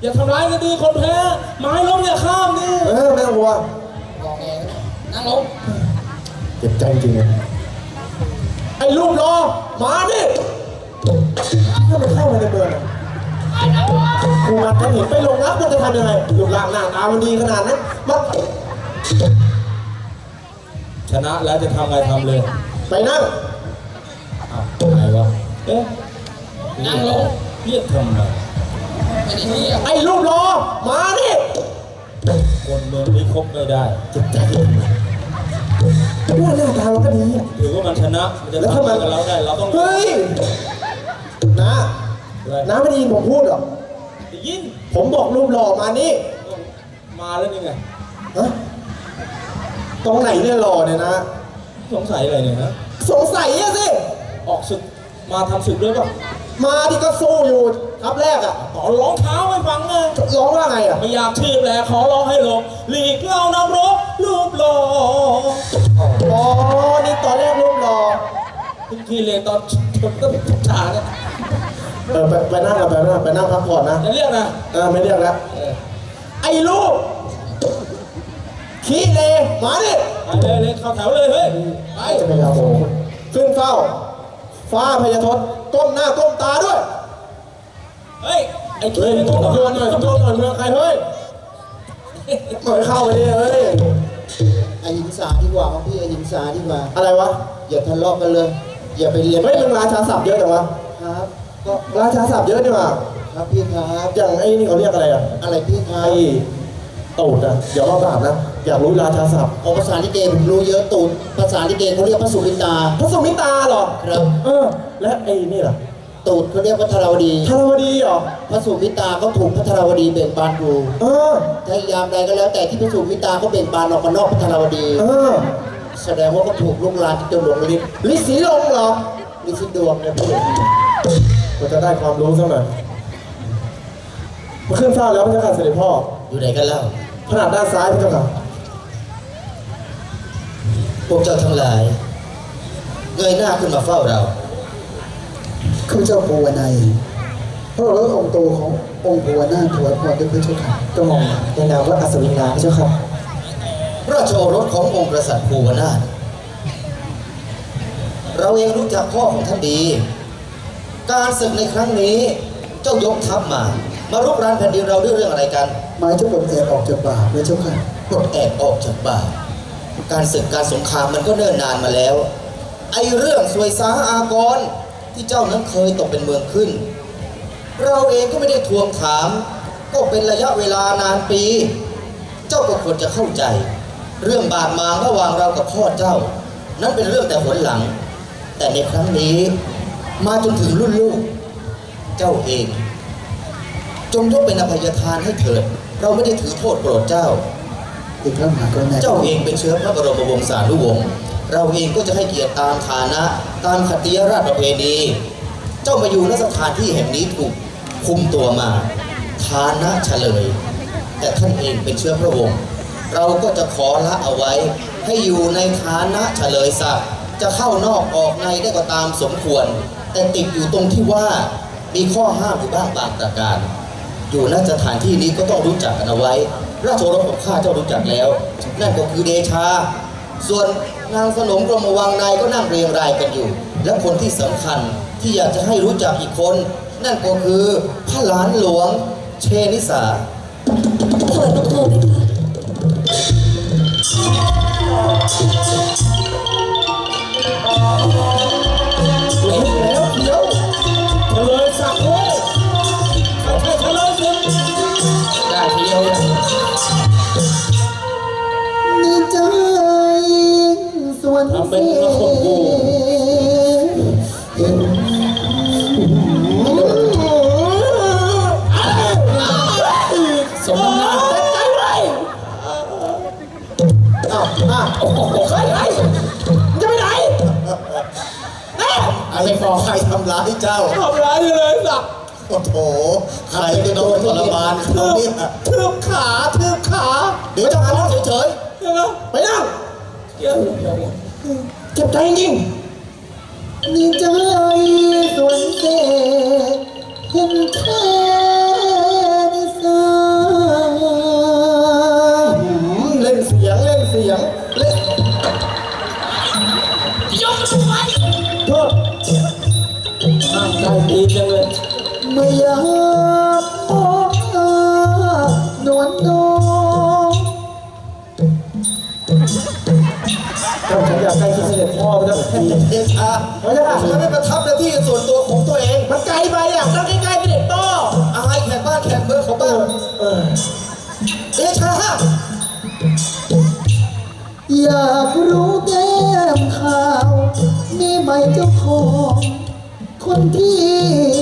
อย่าทำร้ายกันดีคนแพ้ ไม้ล้มอย่าข้ามนี่เออไม่ต้องกลัวบอกแกนั่งลงเจ็บใจจริงเลยไอ้ลูกรอมาดิถ้ามันเข้ามาในเมืองอะครูมันถ้าเห็นไปลงรับมันจะทำยังไงลูกหลานหน้าตามันดีขนาดนั้นมันชนะแล้วจะทำไงทำเลย ไปนั่งอ้าวไหนวะเอ๊ะนั่งลงเรียกทำไม ไม่ได้เรียกไอ้ลูกรอมาดิคนเมืองนี้คบไม่ได้เจ็บใจจริงเลยว่าหน้าตามันก็ดีอะถือว่ามันชนะมันจะแล้วทำทำไมอะไรกับเราได้เราต้องเฮ้ยนะอะไรน้าไม่ได้ยินผมพูดเหรอได้ยินผมบอกรูปหล่อมานี่มาแล้วนี่ไงฮะตรงไหนเนี่ยหล่อเนี่ยนะสงสัยอะไรเนี่ยฮะสงสัยอะสิออกศึกมาทำศึกด้วยป่ะ มาที่ก็สู้อยู่ทับแรกอะต่อร้องเท้าให้ฟังไงร้องว่าไงอะไม่อยากทีบแหละขอร้องให้หลบหลีกเล่านักรบรูปหล่ออ๋อนี่ตอนแรกรูปหล่อทุกทีเลยตอนก็ฉากเนี่ยเออไปไปนั่งกันไปนั่งไปนั่งพักผ่อนนะจะเรียกนะเออไม่เรียกแล้วเออไอ้ลูกขี้เลมาดิไปเลยเลยเข้าแถวเลยเฮ้ยไปจะเป็นเราขึ้นเฝ้า ฟ้าพยาทศก้มหน้าก้มตาด้วย เฮ้ย ไอ้เฮ้ขี้ยตัวตำรวจหน่อยตำรวจหน่อยเมืองใครเฮ้ยหน่อยเข้าไปดิเฮ้ยไอ้หิงสาดีกว่าครับพี่ไอ้หิงสาดีกว่า อะไรวะ อย่าทะเลาะกันเลย อย่าไปเรียนเฮ้ยมึงราชาศัพท์เยอะจังวะครับ ก็ราชาศัพท์เยอะดีว่ะครับพี่ครับ อย่างไอ้นี่เขาเรียกอะไรอะอะไรพี่ครัไอ้บตูดอะเดี๋ยวมาบาปนะ อยากรู้ราชาศัพท์เอาภาษาลิเกผมรู้เยอะตูดภาษาลิเกเขาเรียกพระสุรินตา พระสุมิตาเหรอครับ เออ และไอ้นี่ล่ะตูดเขาเรียกพระธารวดีธารวดีเหรอ พระสุมิตาเขาถูกพระธารวดีเบ่งบานอยู่เออ ถ้ายามใดก็แล้วแต่ที่พระสุมิตาเขาเบ่งบานออกมานอกพระธารวดี เออ แสดงว่าเขาถูกลุกลานจนหลงฤทธิ์ลิสีลงเหรอฤทธิ์ดวงเนี่ยพี่ก็จะได้ความรู้สักหน่อยมาขึ้นเฝ้าแล้วพระเจ้าค่ะเสด็จพ่อ อยู่ไหนกันแล้วขนาดด้านซ้ายพระเจ้าค่ะ พวกเจ้าทั้งหลาย เงยหน้าขึ้นมาเฝ้าเราข้าพเจ้าภูวนัยพระราชองค์โตขององค์ภูวนาถวายพรด้วยพระเจ้าค่ะกระหม่อมในนามว่าอัศวินนาพระเจ้าค่ะราชโอรสขององค์กษัตริย์ภูวนาถเราเองรู้จักพ่อของท่านดี การศึกในครั้งนี้เจ้ายกทัพมา มารุกรานแผ่นดินเราด้วยเรื่องอะไรกันหมายจะปลดแอกออกจากบาปพระเจ้าค่ะปลดแอกออกจากบ่าป การศึกการสงครามมันก็เนิ่นนานมาแล้ว ไอ้เรื่องสวยสาอากรที่เจ้านั้นเคยตกเป็นเมืองขึ้น เราเองก็ไม่ได้ทวงถาม ก็เป็นระยะเวลานานปี เจ้าก็ควรจะเข้าใจ เรื่องบาดหมางระหว่างเรากับพ่อเจ้า นั้นเป็นเรื่องแต่หนหลัง แต่ในครั้งนี้มาจนถึงรุ่นลูก เจ้าเอง จงยกเป็นอภัยทานให้เถิด เราไม่ได้ถือโทษโกรธเจ้า เป็นพระมหากรุณาเจ้าเองเป็นเชื้อพระบรมวงศานุวงศ์เราเองก็จะให้เกียรติตามฐานะ ตามคติยราชประเพณี เจ้ามาอยู่ณสถานที่แห่งนี้ถูกคุมตัวมา ฐานะเฉลย แต่ท่านเองเป็นเชื้อพระวงศ์เราก็จะขอละเอาไว้ ให้อยู่ในฐานะเฉลยศักดิ์จะเข้านอกออกในได้ก็ตามสมควร แต่ติดอยู่ตรงที่ว่ามีข้อห้ามอยู่บ้างบางประการ อยู่ณสถานที่นี้ก็ต้องรู้จักกันเอาไว้ ราชโอรสของข้าเจ้ารู้จักแล้ว นั่นก็คือเดชา ส่วนนางสนมกรมวังในก็นั่งเรียงรายกันอยู่ และคนที่สำคัญที่อยากจะให้รู้จักอีกคน นั่นก็คือพระหลานหลวงเชนิสาถวายบังคมไหมคะ ทำเป็นละคนกูสมน้ำหน้าอ้าวอ้าวโอ้โหใครใครจะไปไหนแน่อะไรฟอใครทำร้ายเจ้าทำร้ายเฉลยศักดิ์โอ้โหใครจะโดนทรมานเขาเนี่ยทืบขาทืบขา เดี๋ยวจะพักเฉยใช่ไหมไปนั่งเดี๋ยว เจ็บใจจริงนี่ใจส่วนเสเห็นแค่ จากใจเสด็จพ่อไปแล้วเด็กอาไม่ได้ผไม่ประทับในที่ส่วนตัวของตัวเอง มันไกลไปอะนั่งใกล้ๆเสด็จพ่ออะไรแขกบ้านแขกเมืองของบ้านเอชาอยากรู้แก้มข่าวนี่ไหมเจ้าของคนที่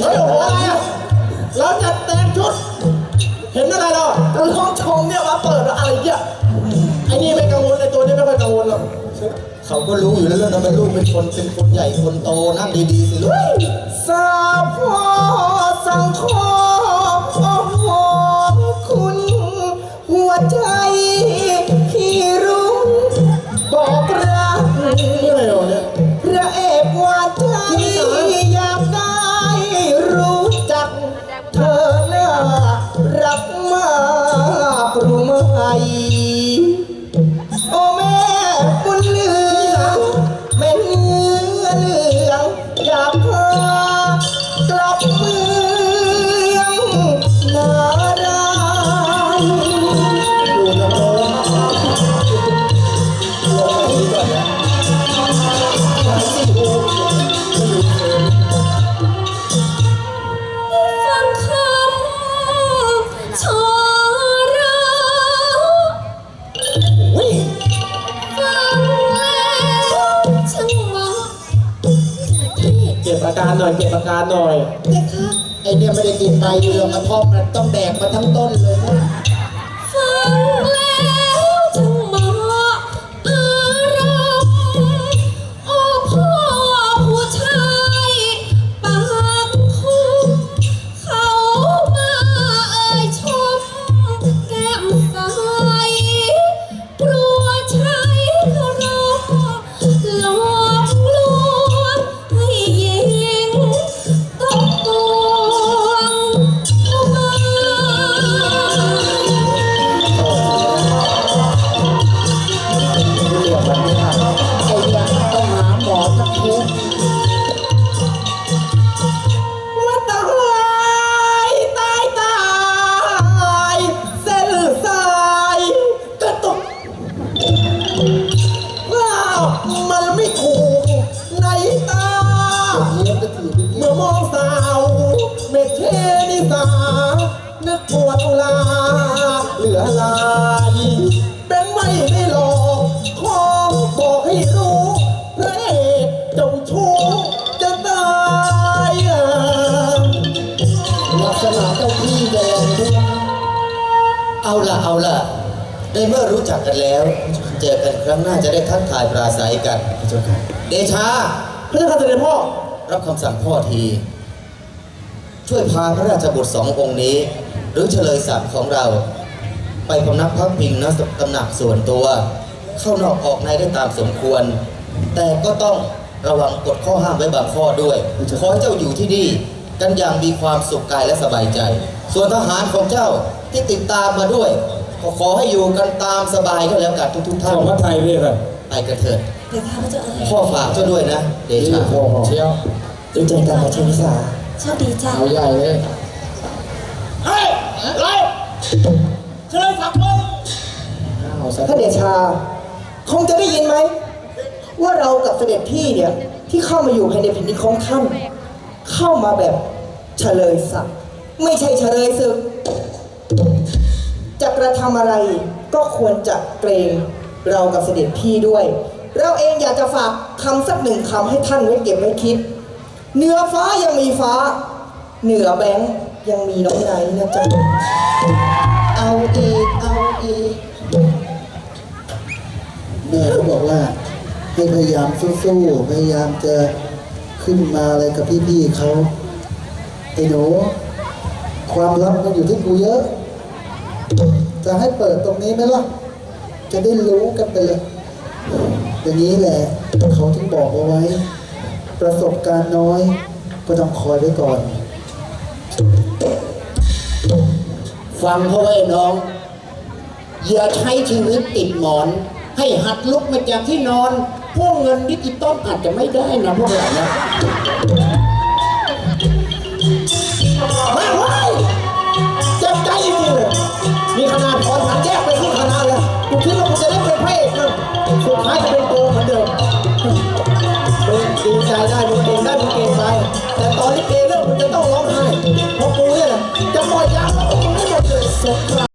เฮ้ยโอ้โหอะไรอะเราจะแต่งชุด เห็นอะไรเราเราท้องชมเนี่ยมาเปิดอะไรเนี่ยไอ้นี่ไม่กังวลไอ้ตัวนี้ไม่ค่อยกังวลหรอกเขาก็รู้อยู่แล้วเรื่องนั้นเป็นลูกเป็นคนเป็นคนใหญ่คนโตนั่งดีๆสิลูกสาวพอสังคมโอ้โหคุณหัวใจ ก็บอาการหน่อย เก็บอาการหน่อยเพคะไอเนี่ยไม่ได้กินไปอยู่ลงกระท่อมนะต้องแดกมาทั้งต้นเลยนะ ล่ะเอาล่ะในเมื่อรู้จักกันแล้ว เจอกันครั้งหน้าจะได้ทักทายปราศัยกันเดชา พระเจ้าค่ะเสด็จพ่อ รับคำสั่งพ่อที ช่วยพาพระราชบุตรสององค์นี้ หรือเฉลยศักดิ์ของเรา ไปพำนักพักพิงณตำหนักส่วนตัว เข้านอกออกในได้ตามสมควร แต่ก็ต้องระวังกฎข้อห้ามไว้บางข้อด้วย ขอให้เจ้าอยู่ที่นี่ กันอย่างมีความสุขกายและสบายใจ ส่วนทหารของเจ้า ที่ติดตามมาด้วย ก็ขอให้อยู่กันตามสบายก็แล้วกันทุกๆท่านของพระไทยพี่ค่ะไปกันเถิดเพคะพระเจ้าเอ๋ยพ่อฝากเจ้าด้วยนะ เดชาเชียวจุใจกันมาเชนิสาโชคดีจ้าเอาใหญ่เลยเฮ้ยอะไรเฉลยศักดิ์มึงเอาสักพระเดชา คงจะได้ยินไหม ว่าเรากับเสด็จพี่เนี่ย ที่เข้ามาอยู่ภายในแผ่นดินของท่าน เข้ามาแบบเฉลยศักดิ์ไม่ใช่เฉลยศึกจะก ระทำอะไรก็ควรจะเกรงเรากับเสด็จพี่ด้วย เราเองอยากจะฝากคำสักหนึ่งคำให้ท่านไว้เก็บไว้คิด เหนือฟ้ายังมีฟ้า เหนือแบงค์ยังมีน้องไนท์นะจ๊ะเอาอีกเอาอีกแม่เขาบอกว่า ให้พยายามสู้ๆพยายามจะขึ้นมาอะไรกับพี่ๆเขาไอ้หนูความลับมันอยู่ที่กูเยอะ จะให้เปิดตรงนี้ไหมล่ะ จะได้รู้กันไปเลย อย่างนี้แหละเขาถึงบอกเอาไว้ ประสบการณ์น้อย ก็ต้องคอยไว้ก่อน ฟังเขาไว้น้อง อย่าใช้ชีวิตติดหมอน ให้หัดลุกมาจากที่นอน พวกเงินดิจิตอลอาจจะไม่ได้นะพวกเรานะ แต่ตอนนี้เกเริ่มันจะต้องร้องไห้เพราะกูเนี่ยจะปล่อยยางแล้วมึงไม่หมดเลยสงคราม